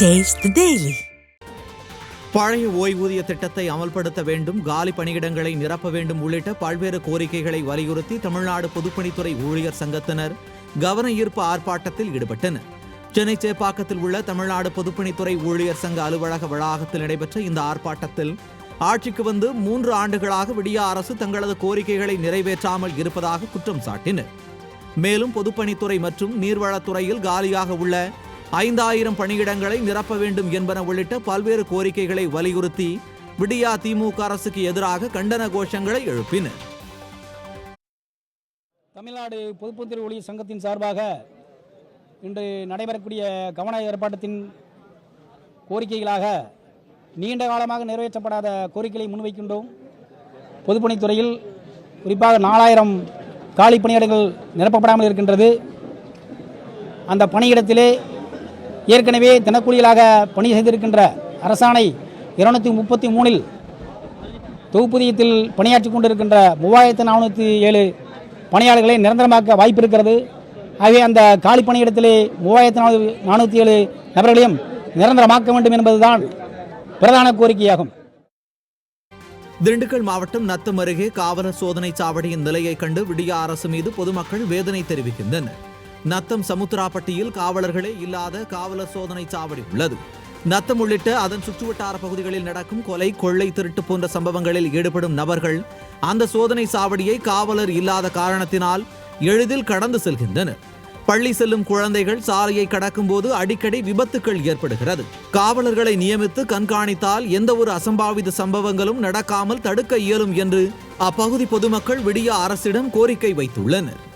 Taste daily பழைய ஓய்வூதிய திட்டத்தை அமல்படுத்த வேண்டும் காலி பணியிடங்களை நிரப்ப வேண்டும் உள்ளிட்ட பல்வேறு கோரிக்கைகளை வலியுறுத்தி தமிழ்நாடு பொதுப்பணித்துறை ஊழியர் சங்கத்தினர் கவன ஈர்ப்பு ஆர்ப்பாட்டத்தில் ஈடுபட்டனர். சென்னை சேப்பாக்கத்தில் உள்ள தமிழ்நாடு பொதுப்பணித்துறை ஊழியர் சங்க அலுவலக வளாகத்தில் நடைபெற்ற இந்த ஆர்ப்பாட்டத்தில் ஆட்சிக்கு வந்து மூன்று ஆண்டுகளாக விடிய அரசு தங்களது கோரிக்கைகளை நிறைவேற்றாமல் இருப்பதாக குற்றம் சாட்டினர். மேலும் பொதுப்பணித்துறை மற்றும் நீர்வளத்துறையில் காலியாக உள்ள ஐந்தாயிரம் பணியிடங்களை நிரப்ப வேண்டும் என்பன உள்ளிட்ட பல்வேறு கோரிக்கைகளை வலியுறுத்தி விடியா திமுக அரசுக்கு எதிராக கண்டன கோஷங்களை எழுப்பினர் தமிழ்நாடு பொதுப்பணித்துறை ஊழியர் சங்கத்தின் சார்பாக இன்று நடைபெறக்கூடிய கவன ஏற்பாட்டத்தின் கோரிக்கைகளாக நீண்ட காலமாக நிறைவேற்றப்படாத கோரிக்கைகளை முன்வைக்கின்றோம். பொதுப்பணித்துறையில் குறிப்பாக நாலாயிரம் காலி பணியிடங்கள் நிரப்பப்படாமல் இருக்கின்றது. அந்த பணியிடத்திலே ஏற்கனவே தினக்கூலிகளாக பணி செய்திருக்கின்ற அரசாணை இருநூத்தி முப்பத்தி மூணில் தொகுப்பூதியத்தில் பணியாற்றி கொண்டிருக்கின்ற மூவாயிரத்து நானூற்றி ஏழு பணியாளர்களை நிரந்தரமாக்க வாய்ப்பு இருக்கிறது ஆகவே அந்த காலி பணியிடத்திலே மூவாயிரத்து நானூ நானூற்றி ஏழு நபர்களையும் நிரந்தரமாக்க வேண்டும் என்பதுதான் பிரதான கோரிக்கையாகும். திண்டுக்கல் மாவட்டம் நத்தம் அருகே காவலர் சோதனை சாவடியின் நிலையை கண்டு விடிய அரசு மீது பொதுமக்கள் வேதனை தெரிவிக்கின்றனர். நத்தம் சமுத்திராப்பட்டியில் காவலர்களே இல்லாத காவலர் சோதனை சாவடி உள்ளது. நத்தம் உள்ளிட்ட அதன் சுற்றுவட்டார பகுதிகளில் நடக்கும் கொலை கொள்ளை திருட்டு போன்ற சம்பவங்களில் ஈடுபடும் நபர்கள் அந்த சோதனை சாவடியை காவலர் இல்லாத காரணத்தினால் எளிதில் கடந்து செல்கின்றனர். பள்ளி செல்லும் குழந்தைகள் சாலையை கடக்கும்போது அடிக்கடி விபத்துக்கள் ஏற்படுகிறது. காவலர்களை நியமித்து கண்காணித்தால் எந்த ஒரு அசம்பாவித சம்பவங்களும் நடக்காமல் தடுக்க இயலும் என்று அப்பகுதி பொதுமக்கள் விடிய அரசிடம் கோரிக்கை வைத்துள்ளனர்.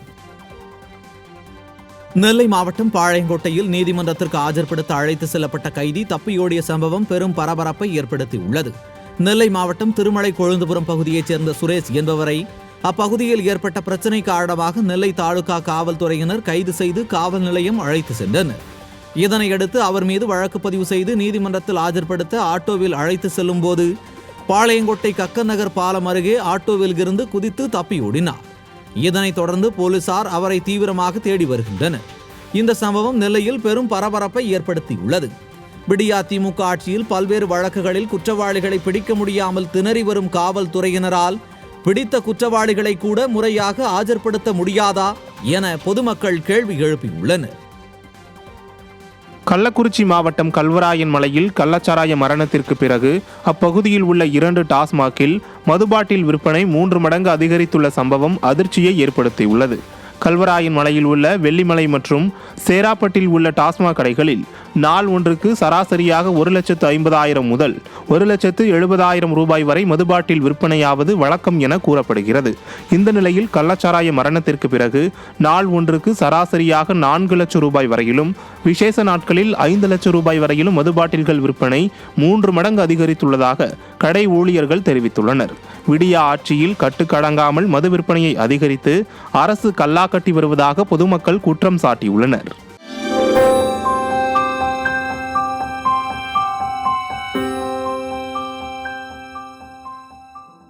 நெல்லை மாவட்டம் பாளையங்கோட்டையில் நீதிமன்றத்திற்கு ஆஜர்படுத்த அழைத்து செல்லப்பட்ட கைதி தப்பியோடிய சம்பவம் பெரும் பரபரப்பை ஏற்படுத்தியுள்ளது. நெல்லை மாவட்டம் திருமலை கொழுந்துபுரம் பகுதியைச் சேர்ந்த சுரேஷ் என்பவரை அப்பகுதியில் ஏற்பட்ட பிரச்சினை காரணமாக நெல்லை தாலுகா காவல்துறையினர் கைது செய்து காவல் நிலையம் அழைத்து சென்றனர். இதனையடுத்து அவர் மீது வழக்கு பதிவு செய்து நீதிமன்றத்தில் ஆஜர்படுத்த ஆட்டோவில் அழைத்து செல்லும்போது பாளையங்கோட்டை கக்கநகர் பாலம் அருகே ஆட்டோவில் இருந்து குதித்து தப்பியோடினார். இதனைத் தொடர்ந்து போலீசார் அவரை தீவிரமாக தேடி வருகின்றனர். இந்த சம்பவம் நெல்லையில் பெரும் பரபரப்பை ஏற்படுத்தியுள்ளது. விடியா திமுக ஆட்சியில் பல்வேறு வழக்குகளில் குற்றவாளிகளை பிடிக்க முடியாமல் திணறி வரும் காவல்துறையினரால் பிடித்த குற்றவாளிகளை கூட முறையாக ஆஜர்படுத்த முடியாதா என பொதுமக்கள் கேள்வி எழுப்பியுள்ளனர். கள்ளக்குறிச்சி மாவட்டம் கல்வராயன் மலையில் கள்ளச்சாராய மரணத்திற்கு பிறகு அப்பகுதியில் உள்ள இரண்டு டாஸ்மாகில் மதுபாட்டில் விற்பனை மூன்று மடங்கு அதிகரித்துள்ள சம்பவம் அதிர்ச்சியை ஏற்படுத்தியுள்ளது. கல்வராயன் மலையில் உள்ள வெள்ளிமலை மற்றும் சேராப்பட்டில் உள்ள டாஸ்மாக் கடைகளில் நாள் ஒன்றுக்கு சராசரியாக ஒரு லட்சத்து ஐம்பதாயிரம் முதல் ஒரு லட்சத்து எழுபதாயிரம் ரூபாய் வரை மதுபாட்டில் விற்பனையாவது வழக்கம் என கூறப்படுகிறது. இந்த நிலையில் கள்ளச்சாராய மரணத்திற்கு பிறகு நாள் ஒன்றுக்கு சராசரியாக நான்கு லட்சம் ரூபாய் வரையிலும் விசேஷ நாட்களில் ஐந்து லட்சம் ரூபாய் வரையிலும் மதுபாட்டில்கள் விற்பனை மூன்று மடங்கு அதிகரித்துள்ளதாக கடை ஊழியர்கள் தெரிவித்துள்ளனர். விடியா ஆட்சியில் கட்டுக்கடங்காமல் மது விற்பனையை அதிகரித்து அரசு கட்டி வருவதாக பொதுமக்கள் குற்றம் சாட்டியுள்ளனர்.